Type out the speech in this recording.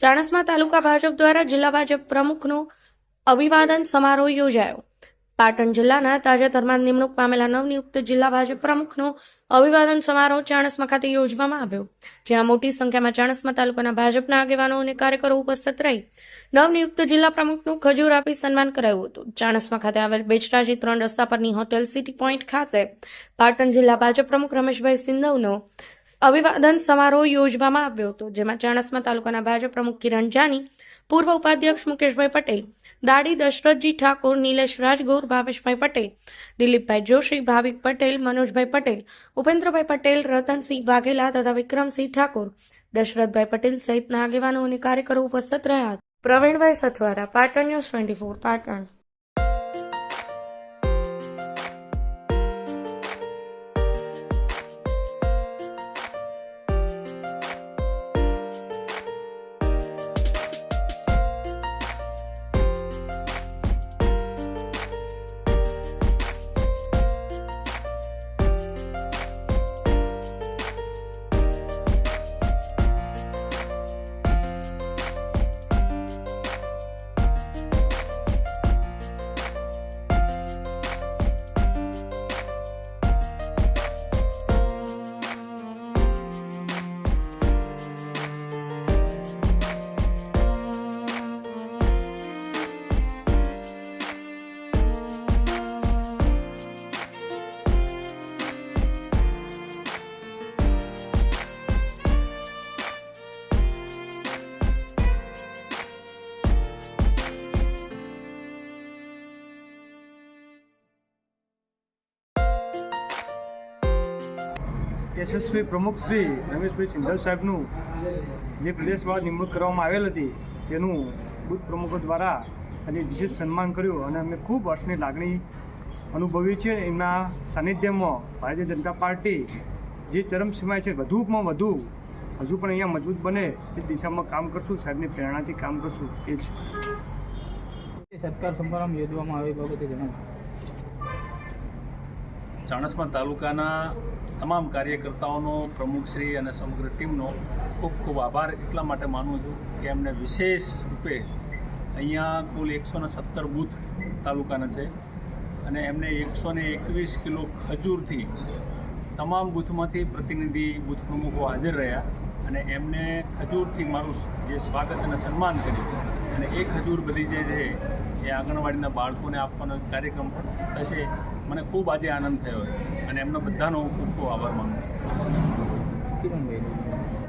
ચાણસ્મા તાલુકા ભાજપ દ્વારા જિલ્લા ભાજપ પ્રમુખનો અભિવાદન સમારોહ યોજાયો. પાટણ જિલ્લાના તાજેતરમાં નિમણૂક પામેલા નવનિયુક્ત જિલ્લા ભાજપ પ્રમુખનો અભિવાદન સમારોહ ચાણસ્મા ખાતે યોજવામાં આવ્યો, જ્યાં મોટી સંખ્યામાં ચાણસ્મા તાલુકાના ભાજપના આગેવાનો અને કાર્યકરો ઉપસ્થિત રહી નવનિયુક્ત જિલ્લા પ્રમુખનું ખજૂર આપી સન્માન કરાયું હતું. ચાણસ્મા ખાતે આવેલ બેચરાજી ત્રણ રસ્તા પરની હોટેલ સિટી પોઈન્ટ ખાતે પાટણ જિલ્લા ભાજપ પ્રમુખ રમેશભાઈ સિંધવનો અભિવાદન સમારોહ યોજવામાં આવ્યો હતો, જેમાં ચાણસ્મા તાલુકાના ભાજપ પ્રમુખ કિરણ જાની, પૂર્વ ઉપાધ્યક્ષ મુકેશભાઈ પટેલ દાડી દશરથજી ઠાકોર, નિલેશ રાજગોર, ભાવેશભાઈ પટેલ, દિલીપભાઈ જોશી, ભાવિક પટેલ, મનોજભાઈ પટેલ, ઉપેન્દ્રભાઈ પટેલ, રતનસિંહ વાઘેલા તથા વિક્રમસિંહ ઠાકોર, દશરથભાઈ પટેલ સહિતના આગેવાનો અને કાર્યકરો ઉપસ્થિત રહ્યા Pravinbhai Sathwara Patan news twenty four, Patan. યશસ્વી પ્રમુખ શ્રી રમેશભાઈ સિંધવ સાહેબનું જે પ્રદેશમાં નિમણૂક કરવામાં આવેલ હતી તેનું બુથ પ્રમુખો દ્વારા આજે વિશેષ સન્માન કર્યું અને અમે ખૂબ હર્ષની લાગણી અનુભવી છે એમના સાનિધ્યમાં ભારતીય જનતા પાર્ટી જે ચરમસીમાએ છે વધુમાં વધુ હજુ પણ અહીંયા મજબૂત બને એ દિશામાં કામ કરશું સાહેબની પ્રેરણાથી કામ કરશું એ જ. સત્કાર સમારંભ યોજવામાં આવે એ બાબતે જણાવો. ચાણસ્મા તાલુકાના તમામ કાર્યકર્તાઓનો, પ્રમુખશ્રી અને સમગ્ર ટીમનો ખૂબ ખૂબ આભાર. એટલા માટે માનું છું કે એમને વિશેષ રૂપે અહીંયા કુલ એકસો સત્તર બૂથ તાલુકાના છે અને એમને એકસો એકવીસ કિલો ખજૂરથી તમામ બૂથમાંથી પ્રતિનિધિ બૂથ પ્રમુખો હાજર રહ્યા અને એમને ખજૂરથી મારું જે સ્વાગત અને સન્માન કર્યું. અને એ ખજૂર બધી જે છે, એ આંગણવાડીના બાળકોને આપવાનો કાર્યક્રમ પણ થશે. મને ખૂબ આજે આનંદ થયો અને એમનો બધાનો ખૂબ ખૂબ આભાર માનું છું.